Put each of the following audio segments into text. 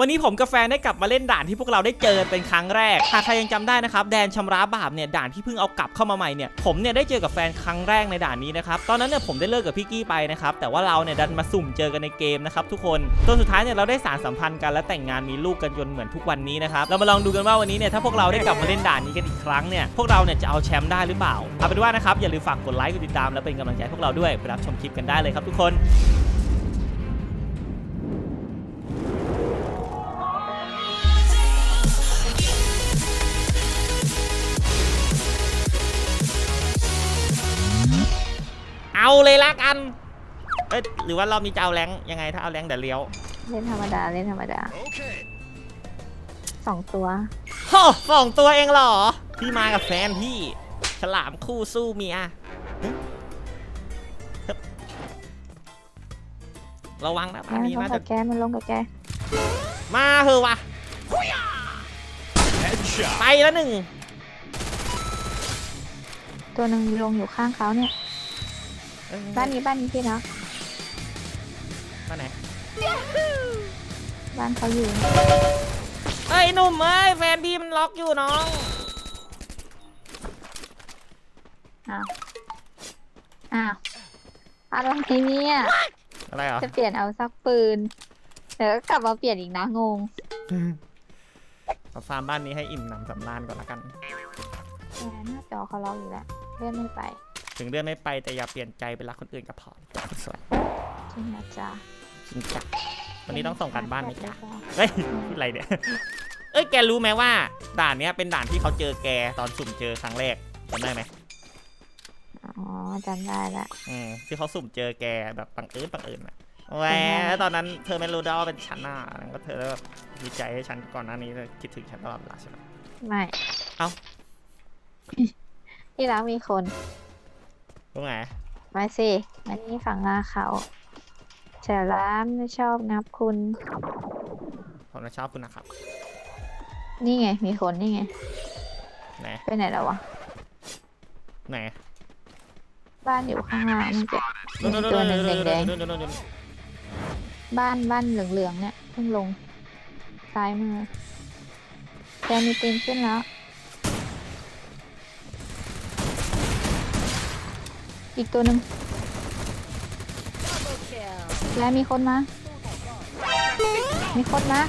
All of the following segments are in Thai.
วันนี้ผมกับแฟนได้กลับมาเล่นด่านที่พวกเราได้เจอเป็นครั้งแรก หากใครยังจำได้นะครับ แดนชำระบาปเนี่ยด่านที่เพิ่งเอากลับเข้ามาใหม่เนี่ย ผมเนี่ยได้เจอกับแฟนครั้งแรกในด่านนี้นะครับ ตอนนั้นเนี่ยผมได้เลิกกับพี่กี้ไปนะครับ แต่ว่าเราเนี่ยดันมาสุ่มเจอกันในเกมนะครับทุกคนจนสุดท้ายเนี่ยเราได้สารสัมพันธ์กันและแต่งงานมีลูกกันจนเหมือนทุกวันนี้นะครับ เรามาลองดูกันว่าวันนี้เนี่ยถ้าพวกเราได้กลับมาเล่นด่านนี้กันอีกครั้งเนี่ย พวกเราเนี่ยจะเอาแชมป์ได้หรือเปล่า เอาเป็นว่านะครับอย่าลืมฝากกดไลค์กดติดตามและเป็นกำลังใจพวกเราด้วยไปรับชมคลิปกันได้เลยครับทุกคน เอาเลยละกัน เอ้ยหรือว่ารอบนี้จะเอาแรงค์ยังไงถ้าเอาแรงค์เดี๋ยวเลี้ยวเล่นธรรมดาเล่นธรรมดาสองตัว โอ้สองตัวเองเหรอ พี่มากับแฟนพี่ ฉลามคู่สู้เมียฮึฮึบระวังนะมัอันนนี้ลงน่ากัจะบแกมันลงกับแก มาเถอะวะไปแล้วหนึ่งตัวหนึ่งลงอยู่ข้างเขาเนี่ยเอ้ย บ้านนี้บ้านนี้พี่นะบ้านไหนบ้านเขาอยู่เอ้ยหนุ่มเอ้ยแฟนพี่มันล็อกอยู่น้องอ้าวอ้าวอะไรเนี่ยอะไรเหรอจะเปลี่ยนเอาสักปืนเดี๋ยวก็กลับมาเปลี่ยนอีกนะงงขอฟาร์มบ้านนี้ให้อิ่มหนำสำราญก่อนละกันแหมหน้าจอเขาล็อกอยู่แล้วเลื่อนไม่ไป ถึงเลื่อนไม่ไปแต่อย่าเปลี่ยนใจไปรักคนอื่นกับพอจ้าสวยจริงนะจ๊ะจริงจ้ะวันนี้ต้องส่งกันบ้านไหมจ๊ะจ๊ะเฮ้ยพูดอะไรเนี่ยเอ้ยแกรู้ไหมว่า ด่านเนี้ยเป็นด่านที่เขาเจอแกตอนสุ่มเจอครั้งแรกจำได้ไหมอ๋อจำได้ละอืมที่เขาสุ่มเจอแกแบบบังเอิญบังเอิญอะแหวแล้วตอนนั้นเธอไม่รู้ด้วยว่าเป็นฉันน่ะแล้วก็เธอแบบดีใจให้ฉันก่อนหน้านี้เลยคิดถึงฉันตลอดเวลาใช่ไหมไม่ เอ้าที่ร้านมีคน รู้ไงมาสิมานี่ฝั่งหน้าเขาเฉล้ามไม่ชอบนับคุณ ผมจะชอบคุณนะครับนี่ไง มีคนนี่ไง ไหนไปไหนแล้ววะ ไหนบ้านอยู่ข้างล่างเมื่อกี้นู่นนู่นตัวหนึ่งแดงนู่นนู่นนู่นนู่นๆบ้านบ้านเหลืองๆเนี่ยเพิ่งลงซ้ายมือแกมีตีนขึ้นแล้ว อีกตัวหนึ่งแล้วมีคนมามีคนมา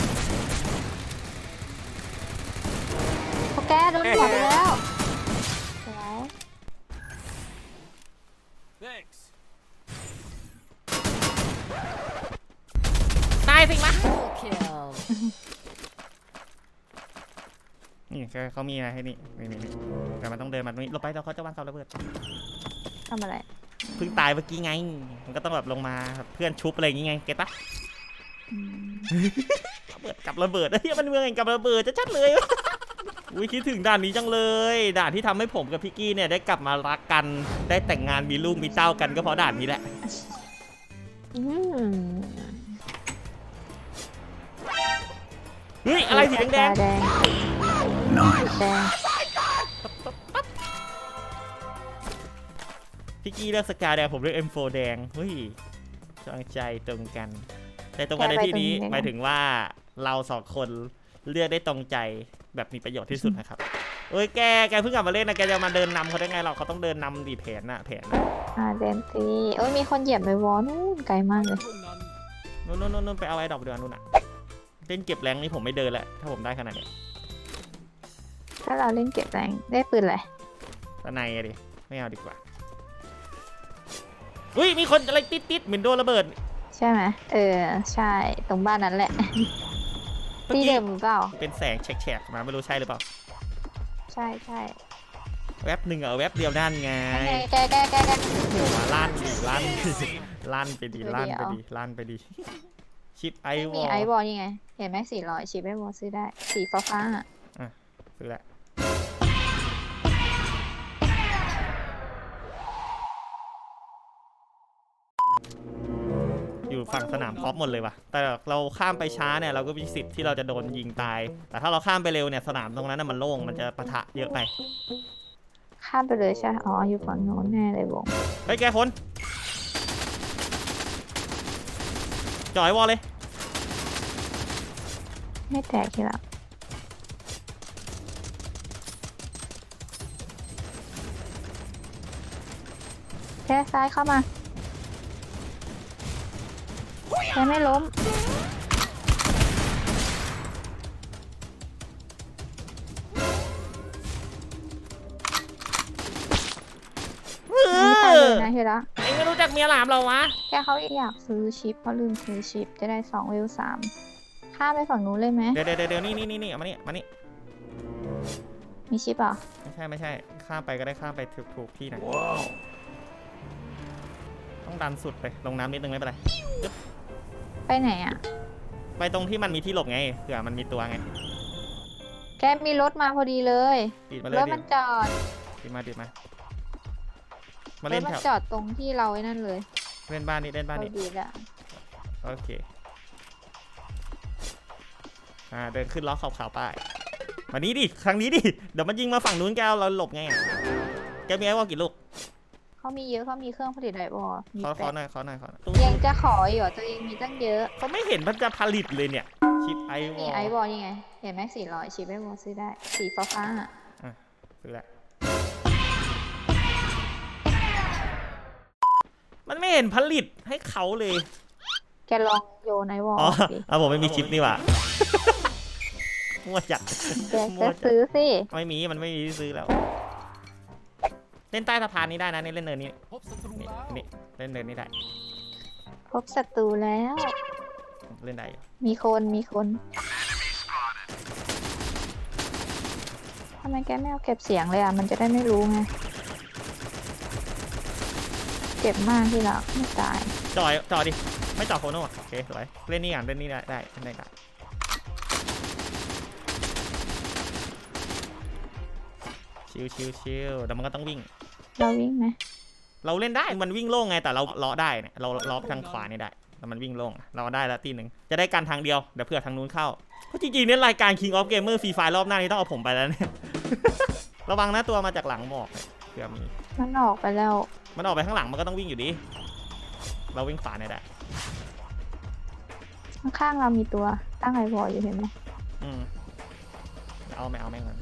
พวกแกโดนหัวไปแล้วสวยตายสิมา Kill. นี่แกเขามีอะไรให้นี่นี่นี่นี่แต่มันต้องเดินมาตรงนี้ลงไปเราเขาจะวางเสาระเบิด ทำอะไร เพิ่งตายเมื่อกี้ไง มันก็ต้องแบบลงมาแบบเพื่อนชุบอะไรอย่างงี้ไงเก็ตปะอืมระเบิดกับระเบิดเฮ้ยมันเมืองแห่งกับระเบิดจะชัดเลยอุ้ยคิดถึงด่านนี้จังเลย ด่านที่ทำให้ผมกับพี่กี้เนี่ยได้กลับมารักกัน ได้แต่งงานมีลูกมีเต้ากันก็เพราะด่านนี้แหละอืมเฮ้ยอะไรสีแดงแดงแดง พี่กี้เลือกสกาแดงผมเลือก M4 แดงเฮ้ยจองใจตรงกัน แต่ตรงกันในที่นี้หมายถึงว่าเราสองคนเลือกได้ตรงใจแบบมีประโยชน์ที่สุดนะครับเอ้ยแกแกเพิ่งกลับมาเล่นนะแกจะมาเดินนำเขาได้ไงเราเขาต้องเดินนำดีแผนน่ะแผนน่ะอ่าเดนตีโอ้ยมีคนเหยียบไปวอลนู่นไกลมากเลยนู่นนู่นนู่นนู่นไปเอาไอ้ดอกเดือนนู่นน่ะเล่นเก็บแรงนี่ผมไม่เดินแล้วถ้าผมได้ขนาดเนี้ยถ้าเราเล่นเก็บแรงได้ปืนอะไรตะในอะดิไม่เอาดีกว่า อุ้ยมีคนอะไรติดติดๆเหมือนโดนระเบิด ใช่ไหมเออ ใช่ ตรงบ้านนั้นแหละ เมื่อที่กี้ เดิมหรือเปล่า เป็นแสงแฉกๆมาไม่รู้ใช่หรือเปล่า ใช่ใช่แวบหนึ่งเหรอแวบเดียวนั่นไงไงแกแกแกแกมาลั่นดิลั่นดิลั่นไปดีเดี๋ยวลั่นไปเดี๋ยวดีลั่นไปดี ชิปไอวมีอไอลบอลยังไง เห็นไหมสี่ร้อยชิปไอวอลซื้อได้ สีฟ้าฟ้าๆอะ ซื้อละ อยู่ฝั่งสนามกอล์ฟหมดเลยว่ะ แต่เราข้ามไปช้าเนี่ยเราก็มีสิทธิ์ที่เราจะโดนยิงตาย แต่ถ้าเราข้ามไปเร็วเนี่ยสนามตรงนั้นน่ะมันโล่งมันจะปะทะเยอะไป ข้ามไปเลยใช่ อ๋อ อยู่ฝั่งโน้นแน่เลยวงเฮ้ยแกคนจ่อยวอลเลย ไม่แตกทีละแค่ซ้ายเข้ามา แค่ไม่ล้ม เอไม่ตายอเลยนะทีละเอ็งไม่รู้จักเมียหลามเราวะแค่เขาอยากซื้อชิปเพราะลืมซื้อชิปจะได้สองเวลสามข้ามไปฝั่งนู้นเลยไหม เดี๋ยวเดี๋ยวเดี๋ยวนี่นี่นี่นี่เอามานี่มานี่มีชิปเหรอะไม่ใช่ไม่ใช่ ข้ามไปก็ได้ข้ามไปถูกถูกที่นะต้องดันสุดไป ลงน้ำนิดนึงไม่เป็นไร ไปไหนอะ ไปตรงที่มันมีที่หลบไงเผื่อมันมีตัวไงแกมีรถมาพอดีเลยดีดมาเลรยถดีมันจอดดีดมาดีดมา มารเล่ถนมันแถวจอดตรงที่เราไอ้นั่นเลยเล่นบ้านนี้เล่นบ้านเรานี้ดีละโอเค อ่าเดินขึ้นล้อขอบขาวๆไป้ายมานี้ดิ ครั้งนี้ดิ เดี๋ยวมันยิงมาฝั่งนู้นแกเอาเราหลบไงอะแกมีไอ้วอลกี่ลูก เขามีเยอะเขามีเครื่องผลิตไดบอลมีขอแปขอดหน่อยขอหน่อยขอหน่อยยังจะขออีกเหรอตัวเองมีตั้งเยอะ เขาไม่เห็นมันจะผลิตเลยเนี่ย ชิปไอวอนี่ลไอบอลนี่ไง เห็นไหมสี่ร้อยชิปไอบอลซื้อได้ สีฟ้าฟ้าๆอะซื้อละมันไม่เห็นผลิตให้เขาเลยแกลองโยนไอบอลอ๋อดิเอาผมไม่มีชิปนี่หว่ามั่วจัด แกจะซื้อสิไม่มีมันไม่มีที่ซื้อแล้วเล่นใต้สะพานนี้ได้นะนี่เล่นเนินนี้พบศัตรูนี่แล้วนี่เล่นเนินนี้ได้ พบศัตรูแล้ว เล่นได้อยู่มีคนมีคนทำไมแกไม่เอาเก็บเสียงเลยอะ มันจะได้ไม่รู้ไง เจ็บมากที่ละไม่ตายจอยจอยดิ ไม่จอดโคโน่อะโอเคสวยเล่นนี่ก่อนเล่นนี่ได้ได้เล่นได้ได้ชิวชิวชิวแต่มันก็ต้องวิ่ง เราวิ่งไหมเราเล่นได้มันวิ่งโล่งไงแต่เราเลาะได้เนี่ยเราเลาะไปทางขวานี่ได้แต่มันวิ่งโล่งเราได้แล้วทีหนึ่งจะได้การทางเดียวเดี๋ยวเผื่อทางนู้นเข้าเพราะจริงๆเนี่ยรายการ King of Gamer Free Fire รอบหน้านี้ต้องเอาผมไปแล้วเนี่ยระวังนะตัวมาจากหลังหมอกเนี่ยเผื่อมีมันออกไปแล้ว มันออกไปข้างหลังมันก็ต้องวิ่งอยู่ดีเราวิ่งขวาเนี่ยได้ข้างๆเรามีตัวตั้งไอบอลอยู่เห็นไหมอืมเอาไม่เอาไม่เงิน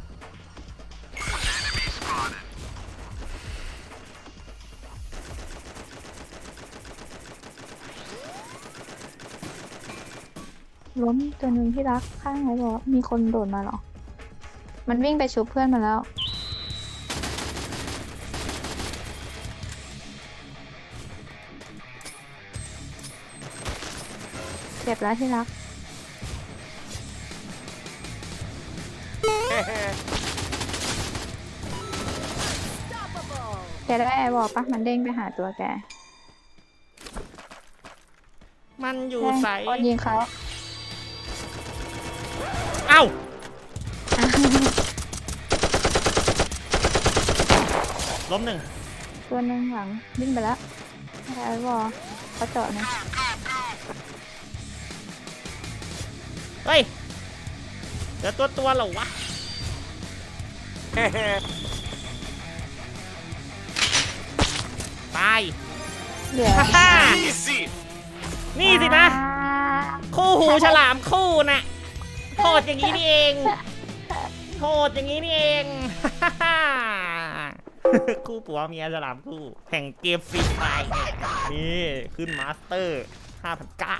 ล้มตัวหนึ่งที่รักข้างไอบอลมีคนโดดมาเหรอ มันวิ่งไปชุบเพื่อนมาแล้ว เจ็บแล้วที่รัก แกได้ไอบอลปะมันเด้งไปหาตัวแกมันอยู่แกใสคนยิงเขา เอ้าล้มหนึ่งตัวหนึ่งหลังวิ่งไปแล้วไอ้บอลเขาเจาะนะเฮ้ยเดี๋ยวตัวตัวเหรอวะตายเหลือฮ่าฮ่าอีซี่นี่สินะอ่าคู่หูฉลามคู่น่ะ โทษอย่างนี้นี่เองโทษอย่างนี้นี่เอง คู่ผัวเมียสลามคู่แห่งเกมฟรีไฟร์นี่ ขึ้นมาสเตอร์5้าพันเก้า